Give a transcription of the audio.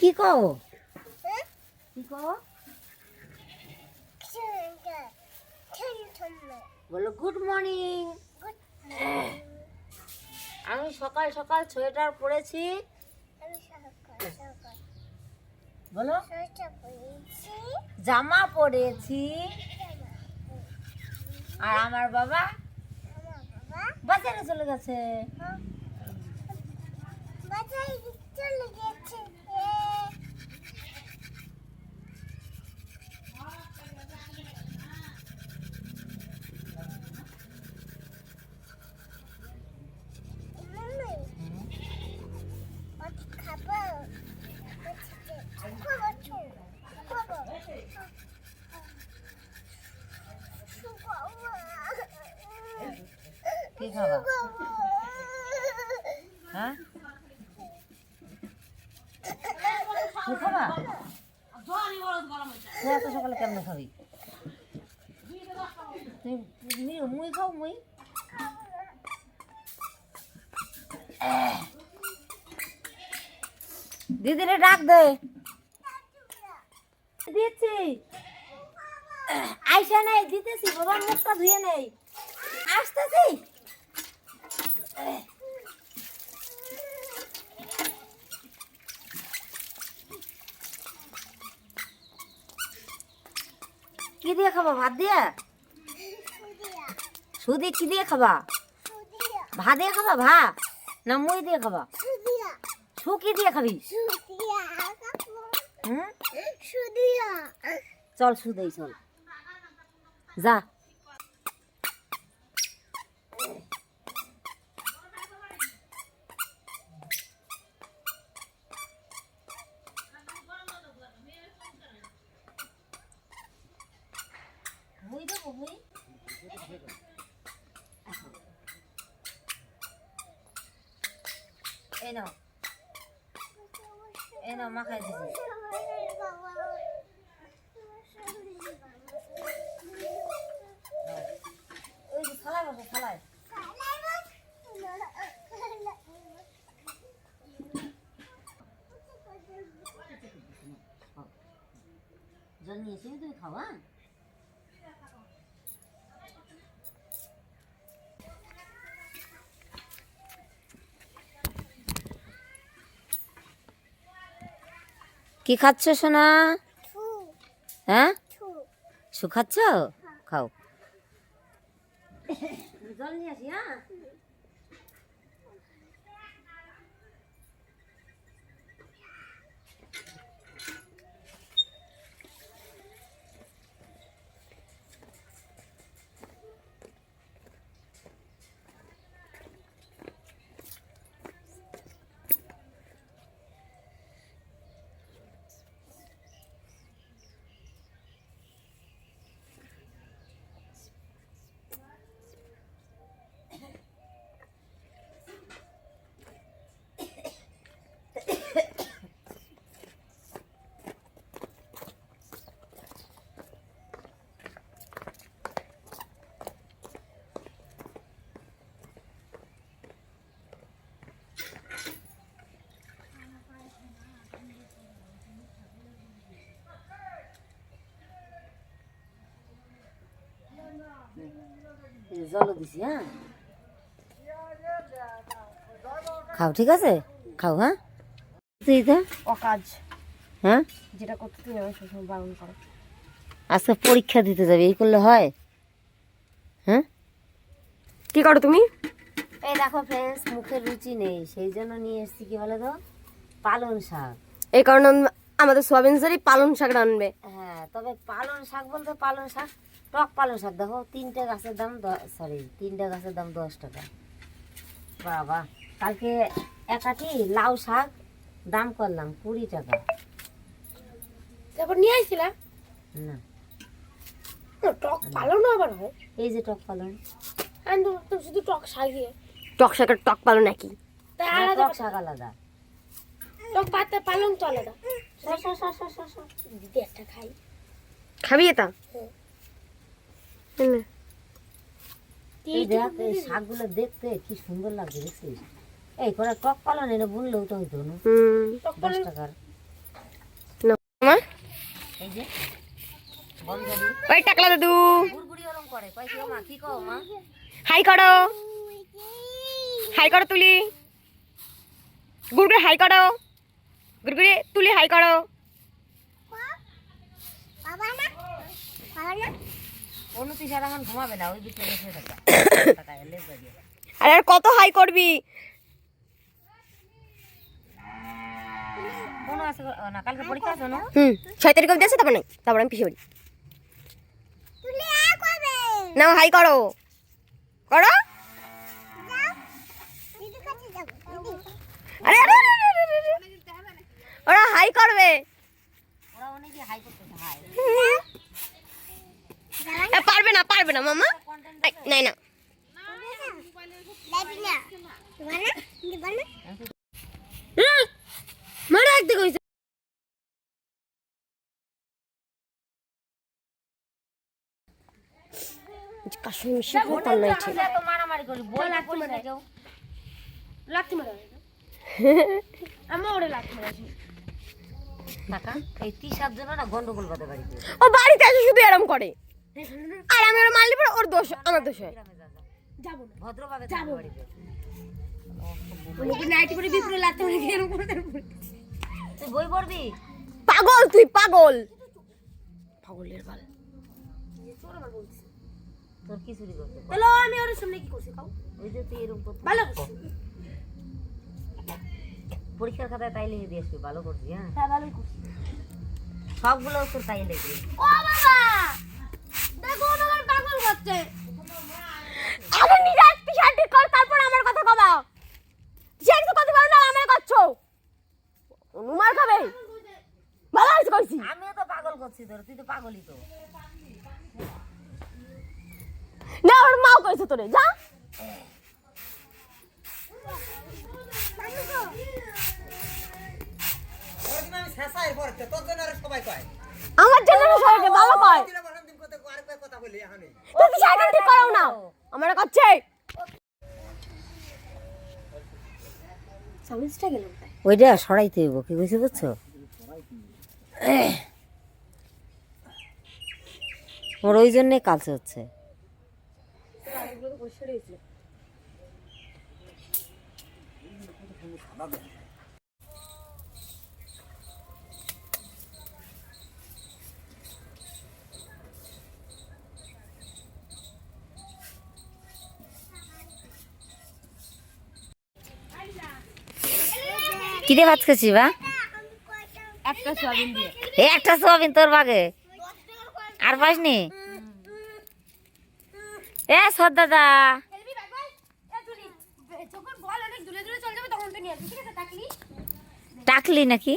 কি কও? কি কও? বলো গুড মর্নিং আমি সকাল সকাল সোয়েটার পরেছি। বলো, জামা পরেছি। আর আমার বাবা বাজারে চলে গেছে। কি খাবা হ্যাঁ কি খাবা তুই এত সকালে কেমন খাবি? মুই খাও, মুই। দিদিরে ডাক দে। দিচ্ছি আইসা নাই, দিতেছি বাবার মুখটা ধুয়ে নেই। আসতেছি? কি দিয়ে খাবা? ভাত দিয়ে? সুদি কি দিয়ে খাবা? ভাত দিয়ে খাবা? ভা না মুই দিয়ে খাবা? সু কি দিয়ে খাবি? চল সুদেই চল। যা। মুই দেবো মুই এই নাও এই নাও মাখাই দিছি ওই যে থালায় বসো থালায় জল নিয়ে এসে তুমি খাও কি খাচ্ছ সোনা? হ্যাঁ? শু খাচ্ছ? খাও। জল নিয়ে আসি হ্যাঁ? জলও দিছি হ্যাঁ খাও ঠিক আছে? খাও হ্যাঁ তুই তো অকাজ। হ্যাঁ যেটা করতে তুমি আমার সবসময় বারণ করো। আজকে পরীক্ষা দিতে যাবে এই করলে হয়? হ্যাঁ কি করো তুমি? এই দেখো ফ্রেন্ডস মুখের রুচি নেই সেই জন্য নিয়ে এসেছি কি বলে তো? পালন শাক। এই কারণে আমাদের সোয়াবিন সারি পালং শাক রানবে হ্যাঁ তবে পালন শাক বলতে পালন শাক টক পালন শাক দেখো তিনটে গাছের দাম সরি তিনটে গাছের দাম দশ টাকা। বাবা কালকে একাটি লাউ শাক দাম করলাম কুড়ি টাকা। তারপর নিয়ে আসছিলা না। টক পালং আবার হয়? এই যে টক পালন আমি তো শুধু টক শাক টক শাকের টক পালং একই তাই আলাদা টক শাক আলাদা। টক পাতা পালং তো আলাদা। সর, সর, সর, সর, সর, সর। দিদি একটা খাই। খাবি এটা? এই দেখ এই শাকগুলো দেখতে কি সুন্দর লাগছে দেখছিস? এই করে টক পালন এনে বুনলেও তো হইতো না। দশ টাকার। আমার এই যে। ওই টাকলা দাদু। হাই করো। হাই করো তুলি। গুড়গুড়ি হাই করো। গুড়গুড়ি তুলি হাই করো। এখন না আরে আর কত হাই করবি না না ছয় তারিখ অবধি আছে তারপর নাই তারপর আমি পিছিয়ে পড়ি নাও হাই করো করো আরে আরে। ওরা হাই করবে ওরা অনেকে হাই করতেছে হাই এ, পারবে না পারবে না মামা। নাই না। মারা একদিকে হইছে। কাশ্মীর মিশি তার নাই ঠিক মারামারি করি বই না পড়ি না লাথি মারা আমার ওরে লাথি মারা টাকা এই তি সাত জন না গন্ডগোল বাদে বাড়িতে। ও বাড়িতে এসে শুধু এরম করে। আর আমি ওরা মারলে পরে ওর দোষ আমার দোষ হয়। যাব না। ভদ্রভাবে নাইটি বিপুরে এরম তুই বই পড়বি? পাগল তুই পাগল। পাগলের বাল। তোর কি চুরি করতে তাহলে আমি ওর সামনে কি করছি কাউ ওই যে তুই এরকম করতে ভালো পরীক্ষার খাতায় তাই লিখে দিয়ে আসবি ভালো করবি হ্যাঁ? হ্যাঁ করছি। সবগুলো তোর তাই লিখবি ও বাবা! করছে আগে নিজে একটি শান্তি কর তারপর আমার কথা কবা সে একটু কথা বলো না আমার করছ অনুমার খাবে? ভালো হয়েছে কইছি। আমিও তো পাগল করছি তোর তুই তো পাগলই তো। না ওর মাও কইছে তোরে যা। আর আমার জন্য সবাইকে ভালো কয়। না। আমার করছে। সামিজটা গেল ওইটা সরাইতে হইব কি বুঝছ? ওর ওই জন্যে কালচে হচ্ছে। কিরে ভাত খেয়েছি বা? একটা সোয়াবিন দিয়ে। এই একটা সোয়াবিন তোর বাগে। আর পাসনি? এ সর থাকলি টাকলি নাকি?